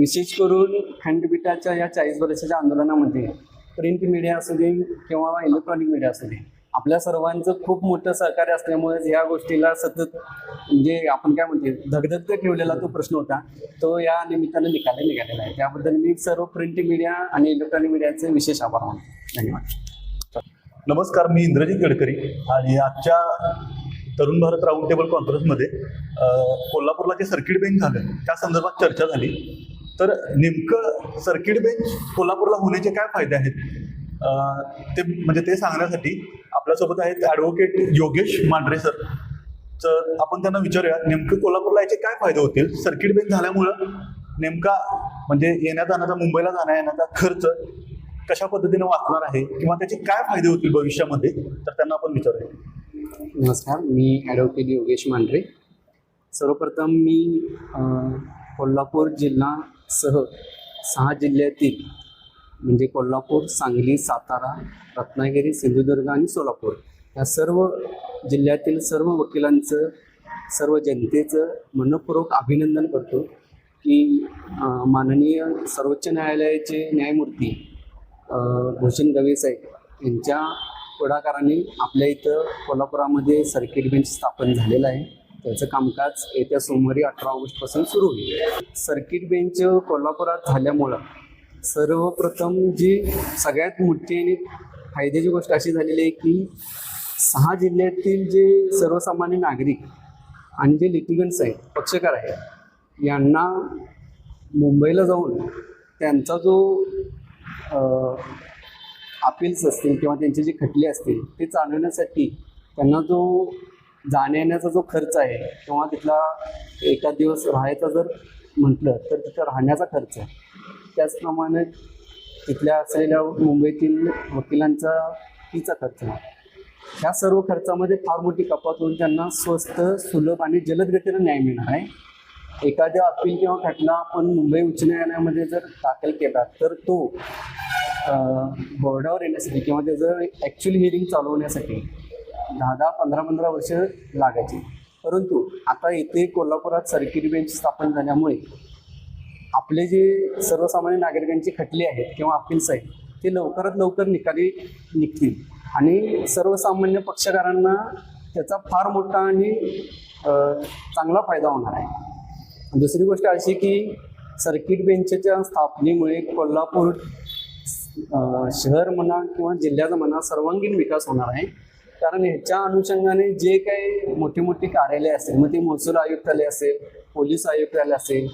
विशेष करून खंडपीठाच्या या चाळीस वर्षाच्या आंदोलनामध्ये प्रिंट मीडिया असू दे किंवा इलेक्ट्रॉनिक मीडिया असू दे आपल्या सर्वांचं खूप मोठं सहकार्य असल्यामुळे या गोष्टीला सतत म्हणजे आपण काय म्हणते धगधग ठेवलेला तो प्रश्न होता. तो या निमित्तानं निकाली निघालेला आहे. त्याबद्दल मी सर्व प्रिंट मीडिया आणि इलेक्ट्रॉनिक मीडियाचे विशेष आभार मानतो. धन्यवाद. नमस्कार मी इंद्रजित गडकरी आणि आजच्या तरुण भारत राऊंड टेबल कॉन्फरन्समध्ये कोल्हापूरला जे सर्किट बेंच झालं त्या संदर्भात चर्चा झाली. तर नेमकं सर्किट बेंच कोल्हापूरला होण्याचे काय फायदे आहेत? ते म्हणजे ते सांगण्यासाठी आपल्यासोबत आहेत ॲडव्होकेट योगेश मांढरे सर तर आपण त्यांना विचारूया नेमकं कोल्हापूरला याचे काय फायदे होतील? सर्किट बेंच झाल्यामुळं नेमका म्हणजे येण्या जाण्याचा मुंबईला जाण्या येण्याचा खर्च कशा पद्धतीने वाचणार आहे? किंवा त्याचे काय फायदे होतील भविष्यामध्ये? तर त्यांना आपण विचारूया. नमस्कार मी ॲडव्होकेट योगेश मांढरे. सर्वप्रथम मी कोल्हापूर जिल्हा सह सहा जिल्ह्यातील म्हणजे कोल्हापूर सांगली सातारा रत्नागिरी सिंधुदुर्ग आणि सोलापूर या सर्व जिल्ह्यातील सर्व वकिलांचं सर्व जनतेचं मनपूर्वक अभिनंदन करतो की माननीय सर्वोच्च न्यायालयाचे न्यायमूर्ती भूषण गवे साहेब यांच्या पुढाकाराने आपल्या इथं कोल्हापुरामध्ये सर्किट बेंच स्थापन झालेलं आहे. त्याचं कामकाज येत्या सोमवारी अठरा ऑगस्टपासून सुरू होईल. सर्किट बेंच कोल्हापुरात झाल्यामुळं सर्वप्रथम जी सगळ्यात मोठी आणि फायद्याची गोष्ट अशी झालेली आहे की सहा जिल्ह्यातील जे सर्वसामान्य नागरिक आणि जे लिटिगन्स आहेत पक्षकार आहेत यांना मुंबईला जाऊन त्यांचा जो अपील्स असतील किंवा त्यांचे जे खटले असतील ते चालवण्यासाठी त्यांना जो जाण्यायेण्याचा जो खर्च आहे किंवा तिथला एका दिवस राहायचा जर म्हटलं तर तिथं राहण्याचा खर्च आहे. त्याचप्रमाणे तिथल्या असलेल्या मुंबईतील वकिलांचा फीचा खर्च ह्या सर्व खर्चामध्ये फार मोठी कपात होऊन त्यांना स्वस्त सुलभ आणि जलद गतीनं न्याय मिळणार आहे. एखाद्या अपील किंवा खटला आपण मुंबई उच्च न्यायालयामध्ये जर दाखल केला तर तो बोर्डावर येण्यासाठी किंवा त्याचं ॲक्च्युअली हिअरिंग चालवण्यासाठी दहा दहा पंधरा पंधरा वर्ष लागायची. परंतु आता इथे कोल्हापुरात सर्किट बेंच स्थापन झाल्यामुळे आपले जे सर्वसामान्य नागरिकांची खटले आहेत किंवा अपील्स आहेत ते लवकरात लवकर निकाली निघतील. आणि सर्वसामान्य पक्षकारांना त्याचा फार मोठा आणि चांगला फायदा होणार आहे. दुसरी गोष्ट अशी की सर्किट बेंचच्या स्थापनेमुळे कोल्हापूर शहर म्हणा किंवा जिल्ह्याचा म्हणा सर्वांगीण विकास होणार आहे. कारण ह्याच्या अनुषंगाने जे काही मोठी मोठी कार्यालय असेल मग ते महसूल आयुक्तालय असेल पोलीस आयुक्तालय असेल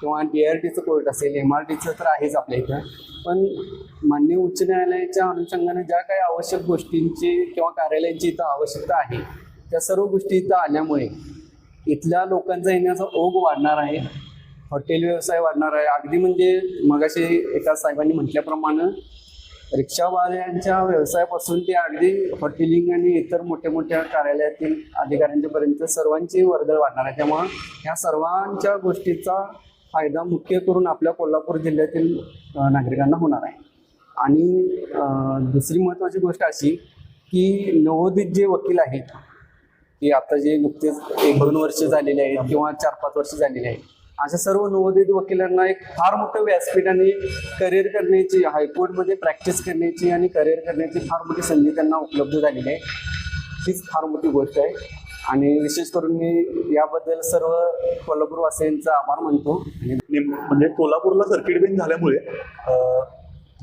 किंवा डी आर टीचं कोर्ट असेल एम आर टीचं तर आहेच आपल्या इथं. पण मान्य उच्च न्यायालयाच्या अनुषंगाने ज्या काही आवश्यक गोष्टींची किंवा कार्यालयांची इथं आवश्यकता आहे त्या सर्व गोष्टी इथं आल्यामुळे इथल्या लोकांचा येण्याचा ओघ वाढणार आहे हॉटेल व्यवसाय वाढणार आहे. अगदी म्हणजे मगाशी एका साहेबांनी म्हटल्याप्रमाणे रिक्षावाल्यांच्या व्यवसायापासून ते अगदी हॉटेलिंग आणि इतर मोठ्या मोठ्या कार्यालयातील अधिकाऱ्यांच्यापर्यंत सर्वांची वर्दळ वाढणार आहे. त्यामुळं ह्या सर्वांच्या गोष्टीचा फायदा मुख्य करून आपल्या कोल्हापूर जिल्ह्यातील नागरिकांना होणार आहे. आणि दुसरी महत्त्वाची गोष्ट अशी की नवोदित जे वकील आहेत की आता जे नुकतेच एक दोन वर्ष झालेले आहेत किंवा चार पाच वर्ष झालेले आहेत अशा सर्व नवोदित वकिलांना एक फार मोठं व्यासपीठ आणि करिअर करण्याची हायकोर्टमध्ये प्रॅक्टिस करण्याची आणि करिअर करण्याची फार मोठी संधी त्यांना उपलब्ध झालेली आहे. हीच फार मोठी गोष्ट आहे. आणि विशेष करून मी याबद्दल सर्व कोल्हापूरवासियांचा आभार मानतो. म्हणजे कोल्हापूरला सर्किट बेंच झाल्यामुळे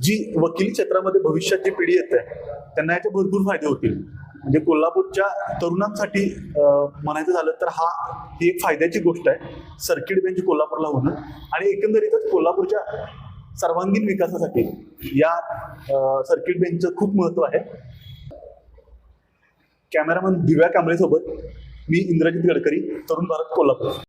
जी वकिली क्षेत्रामध्ये भविष्यात जी पिढी येत आहे त्यांना याचे भरपूर फायदे होतील. म्हणजे कोल्हापूरच्या तरुणांसाठी म्हणायचं झालं तर हा ही एक फायद्याची गोष्ट आहे. सर्किट बेंच कोल्हापूरला होणं आणि एकंदरीतच कोल्हापूरच्या सर्वांगीण विकासासाठी या सर्किट बेंचचं खूप महत्त्व आहे. कॅमेरामन दिव्या कांबळेसोबत मी इंद्रजित गडकरी तरुण भारत कोल्हापूर.